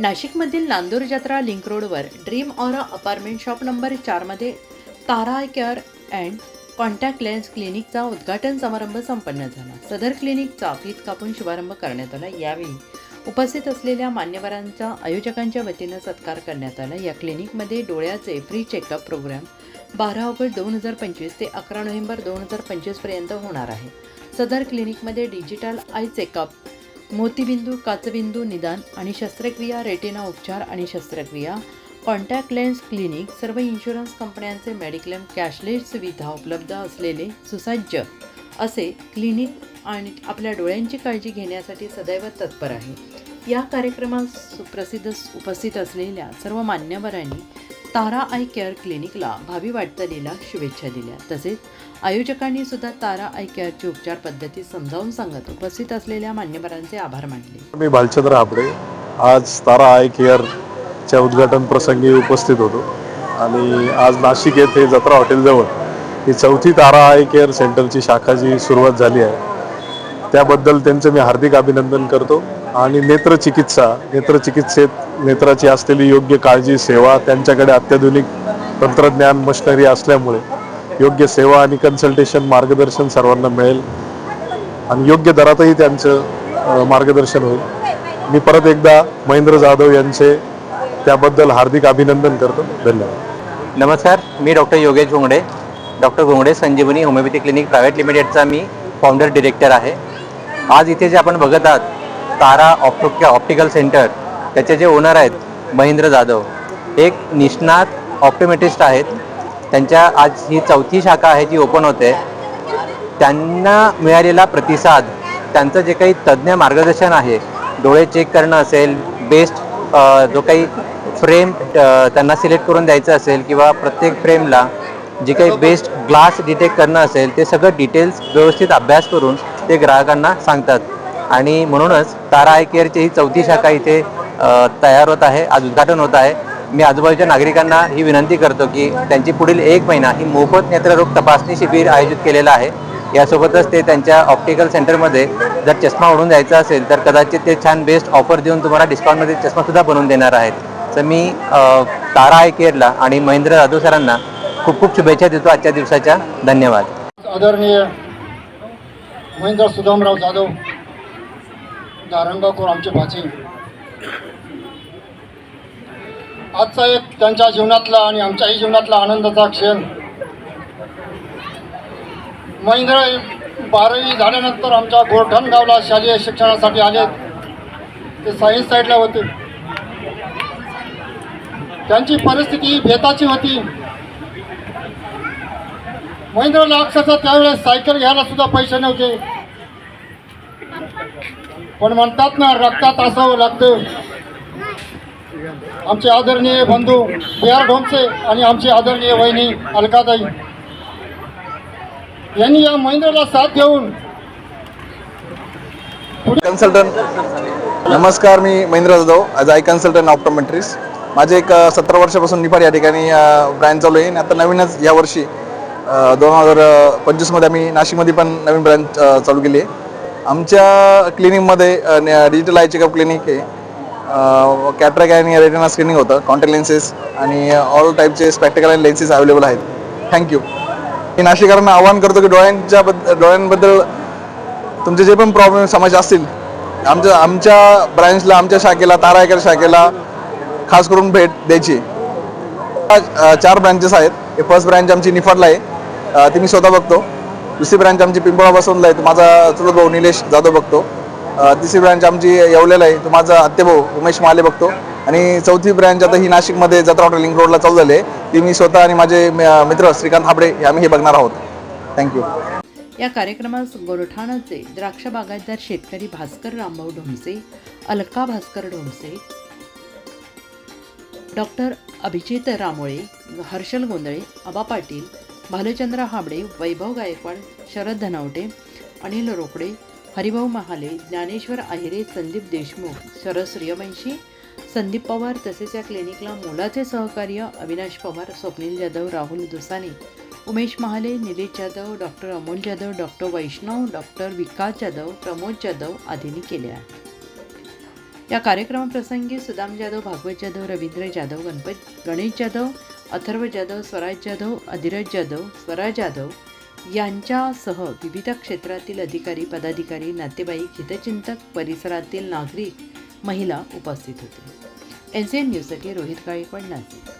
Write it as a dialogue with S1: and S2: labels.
S1: नाशिकमधील नांदूर जत्रा लिंक रोडवर dream aura apartment shop number चारमध्ये Tara eye care and contact lens क्लिनिकचा उद्घाटन समारंभ संपन्न झाला. सदर क्लिनिकचा फीत कापून शुभारंभ करण्यात आला. यावेळी उपस्थित असलेल्या मान्यवरांचा आयोजकांच्या वतीनं सत्कार करण्यात आला. या क्लिनिकमध्ये डोळ्याचे फ्री चेकअप प्रोग्राम बारा ऑगस्ट दोन हजार पंचवीस ते अकरा नोव्हेंबर दोन हजार पंचवीसपर्यंत होणार आहे. सदर क्लिनिकमध्ये डिजिटल आय चेकअप मोतीबिंदू काचबिंदू निदान आणि शस्त्रक्रिया रेटिना उपचार आणि शस्त्रक्रिया कॉन्टॅक्ट लेन्स क्लिनिक सर्व इन्शुरन्स कंपन्यांचे मेडिक्लेम कॅशलेस सुविधा उपलब्ध असलेले सुसज्ज असे क्लिनिक आणि आपल्या डोळ्यांची काळजी घेण्यासाठी सदैव तत्पर आहे. या कार्यक्रमात सुप्रसिद्ध उपस्थित असलेल्या सर्व मान्यवरांनी तारा आय केअर क्लिनिकला भावी वाटचालीला शुभेच्छा दिल्या. तसेच आयोजकांनी सुद्धा तारा आय केअरची उपचार पद्धती समजावून सांगत उपस्थित असलेल्या मान्यवरांचे आभार मानले.
S2: मी भालचंद्र हापडे. आज तारा आय केअरच्या उद्घाटन प्रसंगी उपस्थित होतो. आणि आज नाशिक येथे जत्रा हॉटेलजवळ ही चौथी तारा आय केअर सेंटरची शाखा जी सुरुवात झाली आहे. त्याबद्दल त्यांचं मी हार्दिक अभिनंदन करतो. आणि नेत्रचिकित्सा नेत्रचिकित्सेत नेत्राची असलेली योग्य काळजी सेवा त्यांच्याकडे अत्याधुनिक तंत्रज्ञान मशिनरी असल्यामुळे योग्य सेवा आणि कन्सल्टेशन मार्गदर्शन सर्वांना मिळेल. आणि योग्य दरातही त्यांचं मार्गदर्शन होईल. मी परत एकदा महेंद्र जाधव यांचे त्याबद्दल हार्दिक अभिनंदन करतो. धन्यवाद.
S3: नमस्कार मी doctor Yogesh Ghongade. Doctor Ghongade Sanjivani homeopathy clinic private लिमिटेडचा मी फाउंडर डिरेक्टर आहे. आज इथे जे आपण बघत आहात तारा ऑप्टो ऑप्टिकल सेंटर त्याचे जे ओनर आहेत महेंद्र जाधव एक निष्णात ऑप्टोमेट्रिस्ट आहेत. त्यांच्या आज ही चौथी शाखा आहे जी ओपन होते. त्यांना मिळालेला प्रतिसाद त्यांचं जे काही तज्ज्ञ मार्गदर्शन आहे डोळे चेक करणं असेल बेस्ट जो काही फ्रेम त्यांना सिलेक्ट करून द्यायचं असेल किंवा प्रत्येक फ्रेमला जे काही बेस्ट ग्लास डिटेक्ट करणं असेल ते सगळं डिटेल्स व्यवस्थित अभ्यास करून ते ग्राहकांना सांगतात. आणि म्हणूनच तारा आय केअरची ही चौथी शाखा इथे तयार होत आहे आज उद्घाटन होत आहे. मी आजूबाजूच्या नागरिकांना ही विनंती करतो की त्यांची पुढील एक महिना ही मोफत नेत्ररोग तपासणी शिबिर आयोजित केलेलं आहे. यासोबतच ते त्यांच्या ऑप्टिकल सेंटरमध्ये जर चष्मा ओढून द्यायचा असेल तर कदाचित ते छान बेस्ट ऑफर देऊन तुम्हाला डिस्काउंटमध्ये चष्मासुद्धा बनवून देणार आहेत. तर मी तारा आय केअरला आणि महेंद्र जाधव सरांना खूप खूप शुभेच्छा देतो आजच्या दिवसाच्या. धन्यवाद.
S4: आदरणीय महेंद्र सुदामराव जाधव धारणगावकर आमचे भाचे आजचा एक त्यांच्या जीवनातला आणि आमच्याही जीवनातला आनंदाचा क्षण. महिंद्र बारावी झाल्यानंतर आमच्या गोरठण गावला शालेय शिक्षणासाठी आले. ते सायन्स साईडला होते. त्यांची परिस्थिती भेताची होती. महेंद्रला अक्षरशः त्यावेळेस सायकल घ्यायला सुद्धा पैसे नव्हते. पण म्हणतात ना रक्तात असावं लागतं. आमचे आदरणीय बंधू बी आर ढोमसे आणि आमची आदरणीय वहिनी अलकाताई. यांनी या महिन्याला साथ घेऊन
S5: कन्सल्टंट नमस्कार मी Mahendra Jadhav as I consultant optometrist माझे एक सतरा वर्षापासून निफाड या ठिकाणी ब्रँच चालू आहे आणि आता नवीनच यावर्षी दोन हजार पंचवीसमध्ये आम्ही नाशिकमध्ये पण नवीन ब्रँच चालू केली आहे. आमच्या क्लिनिकमध्ये डिजिटल आय चेकअप क्लिनिक आहे. कॅटरॅक आणि रेटिना स्क्रीनिंग होतं कॉन्टॅक्ट लेन्सेस आणि ऑल टाईपचे स्पॅक्टिकल आणि लेन्सेस अवेलेबल आहेत. थँक्यू मी नाशिककरांना आवाहन करतो की डोळ्यांच्या बद्दल डोळ्यांबद्दल तुमचे जे पण प्रॉब्लेम समज असतील आमच्या आमच्या ब्रँचला आमच्या शाखेला तारायकर शाखेला खास करून भेट द्यायची. चार ब्रँचेस आहेत. हे फर्स्ट ब्रँच आमची निफाडला आहे. ती मी स्वतः बघतो. दुसरी ब्रँच आमची पिंपळा बसवूनला आहे. तो माझा चुलत भाऊ निलेश जाधव बघतो. तिसरी ब्रँच आमची येवलेला आहे. तो माझा आत्तेभाऊ उमेश माले बघतो. आणि चौथी ब्रँच आता ही नाशिकमध्ये जत्रा हॉटेल लिंक रोडला चालू झाली आहे. ती मी स्वतः आणि माझे मित्र श्रीकांत हाबडे हे आम्ही हे बघणार आहोत. थँक्यू
S1: या कार्यक्रमास गोरठाणाचे द्राक्ष बागायतदार शेतकरी भास्कर रामभाऊ ढोमसे अलका भास्कर ढोमसे डॉक्टर अभिजित रामोळे हर्षल गोंधळे आबा पाटील भालचंद्र हाबडे वैभव गायकवाड शरद धनावटे अनिल रोकडे हरिभाऊ महाले ज्ञानेश्वर आहिरे संदीप देशमुख शरद सूर्यवंशी संदीप पवार तसेच या क्लिनिकला मोलाचे सहकार्य Avinash Pawar Swapnil Jadhav Rahul Dusane Umesh Mahale Nilesh Jadhav doctor Amol Jadhav doctor Vaishnav doctor Vikas Jadhav Pramod Jadhav आदींनी केले आहे या कार्यक्रमाप्रसंगी सुदाम जाधव भागवत जाधव रवींद्र जाधव गणपत गणेश जाधव अथर्व जाधव स्वराज जाधव अधिरज जाधव स्वराज जाधव यांच्यासह विविध क्षेत्रातील अधिकारी पदाधिकारी नातेवाईक हितचिंतक परिसरातील नागरिक महिला उपस्थित होते. एन सी एन न्यूजसाठी रोहित गायकवाड नाशिक.